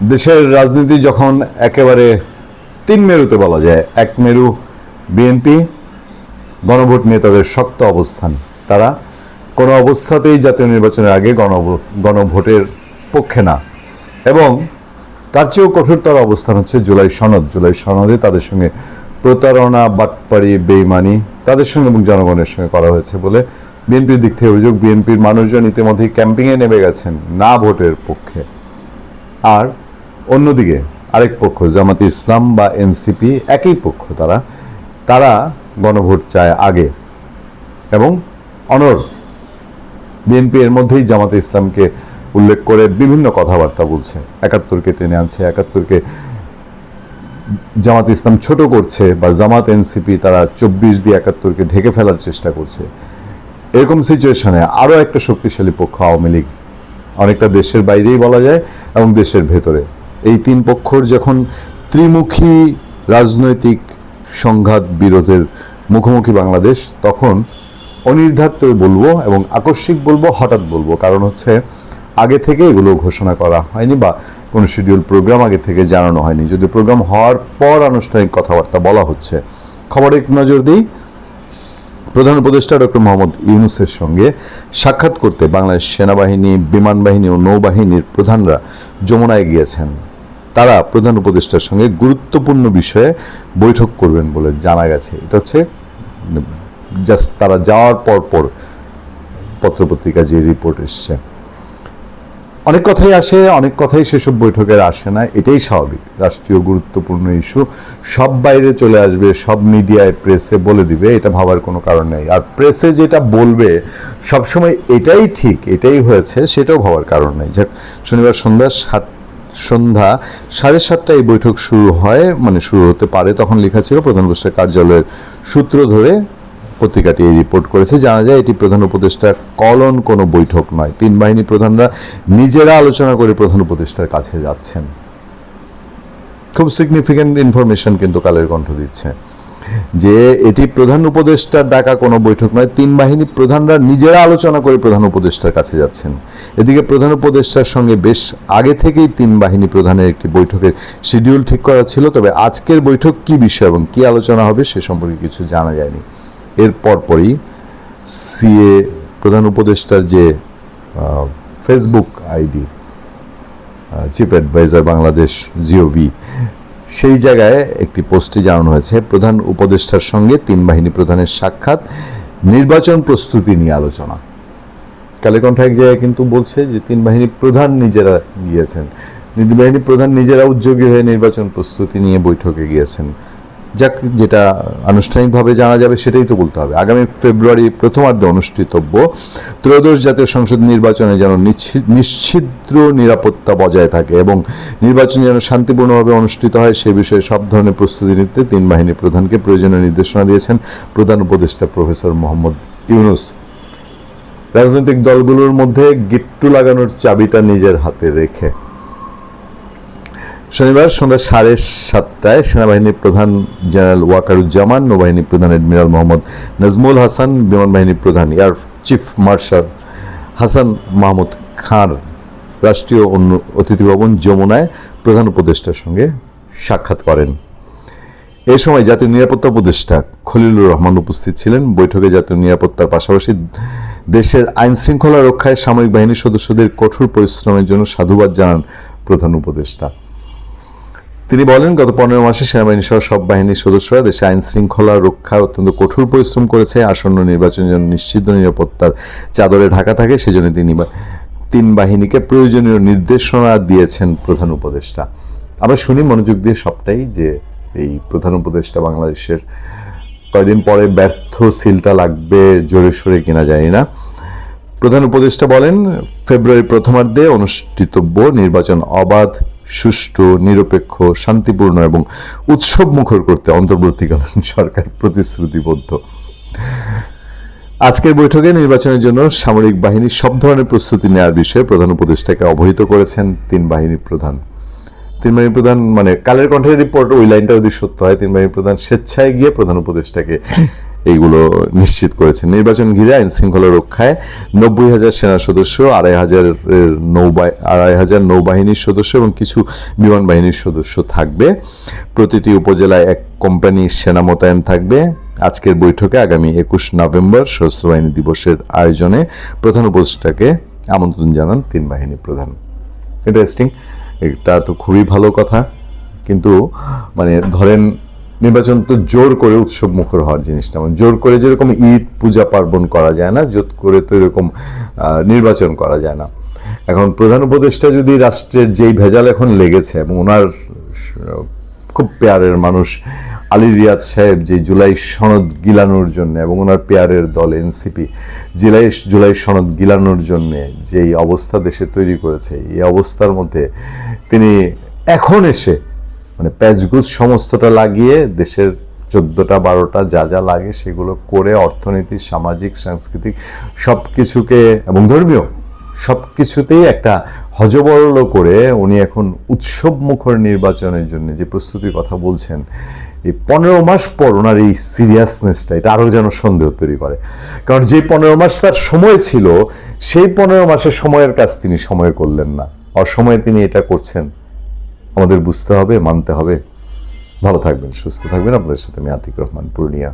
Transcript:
দেশের রাজনীতি যখন একেবারে তিন মেরুতে বলা যায়, এক মেরু বিএনপি, গণভোট নিয়ে তাদের শক্ত অবস্থান। তারা কোনো অবস্থাতেই জাতীয় নির্বাচনের আগে গণভোট, গণভোটের পক্ষে না। এবং তার চেয়েও কঠোরতর অবস্থান হচ্ছে জুলাই সনদ। জুলাই সনদে তাদের সঙ্গে প্রতারণা, বাটপাড়ি, বেইমানি তাদের সঙ্গে এবং জনগণের সঙ্গে করা হয়েছে বলে বিএনপির দিক থেকে অভিযোগ। বিএনপির মানুষজন ইতিমধ্যেই ক্যাম্পিংয়ে নেমে গেছেন না ভোটের পক্ষে। আর অন্যদিকে আরেক পক্ষ, জামাতে ইসলাম বা এনসিপি, একই পক্ষ তারা তারা গণভোট চায় আগে। এবং অনর, বিএনপি এর মধ্যেই জামাতে ইসলামকে উল্লেখ করে বিভিন্ন কথাবার্তা বলছে। একাত্তরকে টেনে আনছে, একাত্তরকে জামাত ইসলাম ছোট করছে বা জামাত এনসিপি তারা চব্বিশ দিয়ে একাত্তরকে ঢেকে ফেলার চেষ্টা করছে। এরকম সিচুয়েশনে আরও একটা শক্তিশালী পক্ষ আওয়ামী লীগ। অনেকটা দেশের বাইরেই বলা যায় এবং দেশের ভেতরে। এই তিন পক্ষর যখন ত্রিমুখী রাজনৈতিক সংঘাত বিরোধের মুখোমুখি বাংলাদেশ, তখন অনির্ধারিত বলব এবং আকস্মিক বলব, হঠাৎ বলব। কারণ হচ্ছে, আগে থেকে এগুলো ঘোষণা করা হয়নি বা কোনো শিডিউল প্রোগ্রাম আগে থেকে জানানো হয়নি। যদি প্রোগ্রাম হওয়ার পর আনুষ্ঠানিক কথাবার্তা বলা হচ্ছে, খবরে এক নজর দিই। প্রধান উপদেষ্টা ডক্টর মোহাম্মদ ইউনুসের সঙ্গে সাক্ষাৎ করতে বাংলাদেশ সেনাবাহিনী, বিমান বাহিনী ও নৌবাহিনীর প্রধানরা যমুনায় গিয়েছেন। তারা প্রধান উপদেষ্টার সঙ্গে গুরুত্বপূর্ণ বিষয়ে বৈঠক করবেন বলে জানা গেছে। এটা হচ্ছে জাস্ট তারা যাওয়ার পর পর পত্রপত্রিকা যে রিপোর্ট এসছে। অনেক কথাই আসে, অনেক কথাই সেসব বৈঠকের আসে না, এটাই স্বাভাবিক। রাষ্ট্রীয় গুরুত্বপূর্ণ ইস্যু সব বাইরে চলে আসবে, সব মিডিয়ায় প্রেসে বলে দিবে, এটা ভাবার কোনো কারণ নেই। আর প্রেসে যেটা বলবে, সবসময় এটাই ঠিক, এটাই হয়েছে, সেটাও ভাবার কারণ নেই। যাক, শনিবার সন্ধ্যা সাত সন্ধ্যা সাড়ে সাতটায় এই বৈঠক শুরু হয় মানে শুরু হতে পারে, তখন লেখা ছিল প্রধান উপদেষ্টা কার্যালয়ের সূত্র ধরে পত্রিকাটি এই রিপোর্ট করেছে। জানা যায় এটি প্রধান উপদেষ্টা কলন কোনো বৈঠক নয়। তিন বাহিনী প্রধানরা নিজেরা আলোচনা করে প্রধান উপদেষ্টার কাছে যাচ্ছেন। খুব সিগনিফিক্যান্ট ইনফরমেশন কিন্তু কালের কণ্ঠ দিচ্ছে। যে এটি প্রধান উপদেষ্টার ডাকা কোনো বৈঠক নয়, তিন বাহিনী প্রধানরা নিজেরা আলোচনা করে প্রধান উপদেষ্টার কাছে যাচ্ছেন। এদিকে প্রধান উপদেষ্টার সঙ্গে বেশ আগে থেকেই তিন বাহিনী প্রধানের একটি বৈঠকের শিডিউল ঠিক করা ছিল, তবে আজকের বৈঠক কি বিষয় এবং কি আলোচনা হবে সে সম্পর্কে কিছু জানা যায়নি। এর পরপরই সিএ প্রধান উপদেষ্টার যে Facebook ID chief adviser Bangladesh, GOV সেই জায়গায় একটি পোস্টে জানানো হয়েছে, প্রধান উপদেষ্টার সঙ্গে তিন বাহিনী প্রধানের সাক্ষাৎ, নির্বাচন প্রস্তুতি নিয়ে আলোচনা। কালেকণ্ঠ এক জায়গায় কিন্তু বলছে যে, তিন বাহিনী প্রধান নিজেরা গিয়েছেন। তিন বাহিনী প্রধান নিজেরা উদ্যোগী হয়ে নির্বাচন প্রস্তুতি নিয়ে বৈঠকে গিয়েছেন। যাক, যেটা আনুষ্ঠানিকভাবে জানা যাবে সেটাই তো বলতে হবে। আগামী ফেব্রুয়ারি প্রথমার্ধে অনুষ্ঠিতব্য। ত্রয়োদশ জাতীয় সংসদ নির্বাচনে যেন নিশ্চি- নিশ্ছিদ্র নিরাপত্তা বজায় থাকে এবং নির্বাচন যেন শান্তিপূর্ণভাবে অনুষ্ঠিত হয়, সে বিষয়ে সব ধরনের প্রস্তুতি নিতে তিন বাহিনী প্রধানকে প্রয়োজনীয় নির্দেশনা দিয়েছেন প্রধান উপদেষ্টা প্রফেসর মোহাম্মদ ইউনুস। রাজনৈতিক দলগুলোর মধ্যে গিট্টু লাগানোর চাবিটা নিজের হাতে রেখে শনিবার সন্ধ্যা সাড়ে সাতটায় সেনাবাহিনীর প্রধান জেনারেল ওয়াকারুজ্জামান নৌবাহিনী প্রধান এডমিরাল মোহাম্মদ নাজমুল হাসান বিমান বাহিনী প্রধান air chief marshal Hasan Mahmud Khan, রাষ্ট্রীয় অন্য- অতিথি ভবন যমুনায় প্রধান উপদেষ্টার সঙ্গে সাক্ষাৎ করেন। এ সময় জাতীয় নিরাপত্তা উপদেষ্টা খলিলুর রহমান উপস্থিত ছিলেন। বৈঠকে জাতীয় নিরাপত্তার পাশাপাশি দেশের আইন শৃঙ্খলা রক্ষায় সামরিক বাহিনীর সদস্যদের কঠোর পরিশ্রমের জন্য সাধুবাদ জানান প্রধান উপদেষ্টা। তিনি বলেন, গত পনেরো মাসে সেনাবাহিনী সহ সব বাহিনীর সদস্যরা দেশে আইন শৃঙ্খলা রক্ষায় অত্যন্ত কঠোর পরিশ্রম করেছে, আসন্ন নির্বাচনের জন্য নিশ্চিত নিরাপত্তার চাদরে ঢাকা থাকে, সেজন্য তিনি তিন বাহিনীকে প্রয়োজনীয় নির্দেশনা দিয়েছেন প্রধান উপদেষ্টা। আমরা শুনি মনোযোগ দিয়ে সবটাই যে এই প্রধান উপদেষ্টা বাংলাদেশের কয়দিন পরে ব্যর্থ সিলটা লাগবে, জোরে সোরে কিনা জানি না। প্রধান উপদেষ্টা বলেন ফেব্রুয়ারি প্রথমার্ধে অনুষ্ঠিতব্য নির্বাচন অবাধ সুষ্ঠু, নিরপেক্ষ, শান্তিপূর্ণ এবং উৎসব মুখর করতে অন্তর্বর্তীকালীন সরকার প্রতিশ্রুতিবদ্ধ। আজকের বৈঠকে নির্বাচনের জন্য সামরিক বাহিনী সব ধরনের প্রস্তুতি নেওয়ার বিষয়ে প্রধান উপদেষ্টাকে অবহিত করেছেন তিন বাহিনীর প্রধান। তিন বাহিনী প্রধান মানে কালের কণ্ঠের রিপোর্ট ওই লাইনটা যদি সত্য হয়, তিন বাহিনী প্রধান স্বেচ্ছায় গিয়ে প্রধান উপদেষ্টাকে এইগুলো নিশ্চিত করেছেন। নির্বাচন ঘিরে আইন শৃঙ্খলা রক্ষায় নব্বই হাজার সেনা সদস্য, আড়াই হাজার নৌবাহ আড়াই হাজার নৌবাহিনীর সদস্য এবং কিছু বিমান বাহিনীর সদস্য থাকবে। প্রতিটি উপজেলায় এক কোম্পানি সেনা মোতায়েন থাকবে। আজকের বৈঠকে আগামী একুশ নভেম্বর সশস্ত্র বাহিনী দিবসের আয়োজনে প্রধান উপদেষ্টাকে আমন্ত্রণ জানান তিন বাহিনী প্রধান। ইন্টারেস্টিং এটা তো খুবই ভালো কথা। কিন্তু মানে ধরেন নির্বাচন তো জোর করে উৎসব মুখর হওয়ার জিনিসটা। মানে জোর করে যেরকম ঈদ, পূজা পার্বণ করা যায় না, জোর করে তো এরকম নির্বাচন করা যায় না। এখন প্রধান উপদেষ্টা যদি রাষ্ট্রের যেই ভেজাল এখন লেগেছে এবং ওনার, খুব পেয়ারের মানুষ, আলী রিয়াজ সাহেব যে জুলাই সনদ গিলানোর জন্য এবং ওনার পেয়ারের দল, এনসিপি, জুলাই জুলাই সনদ গিলানোর জন্য যেই অবস্থা দেশে তৈরি করেছে, এই অবস্থার মধ্যে তিনি এখন এসে মানে প্যাচগুজ সমস্তটা লাগিয়ে দেশের চোদ্দোটা, বারোটা যা যা লাগে সেগুলো করে অর্থনীতি, সামাজিক, সাংস্কৃতিক সব কিছুকে এবং ধর্মীয় সব কিছুতেই একটা হজবরল করে উনি এখন উৎসব মুখর নির্বাচনের জন্য যে প্রস্তুতির কথা বলছেন, এই পনেরো মাস পর ওনার এই সিরিয়াসনেসটা এটা আরও যেন সন্দেহ তৈরি করে। কারণ যে পনেরো মাস তার সময় ছিল, সেই পনেরো মাসের সময়ের কাজ তিনি সময় করলেন না। অসময়ে তিনি এটা করছেন। আমাদের বুঝতে হবে, মানতে হবে। ভালো থাকবেন, সুস্থ থাকবেন। আপনাদের সাথে আমি আতিক রহমান পূর্ণিয়া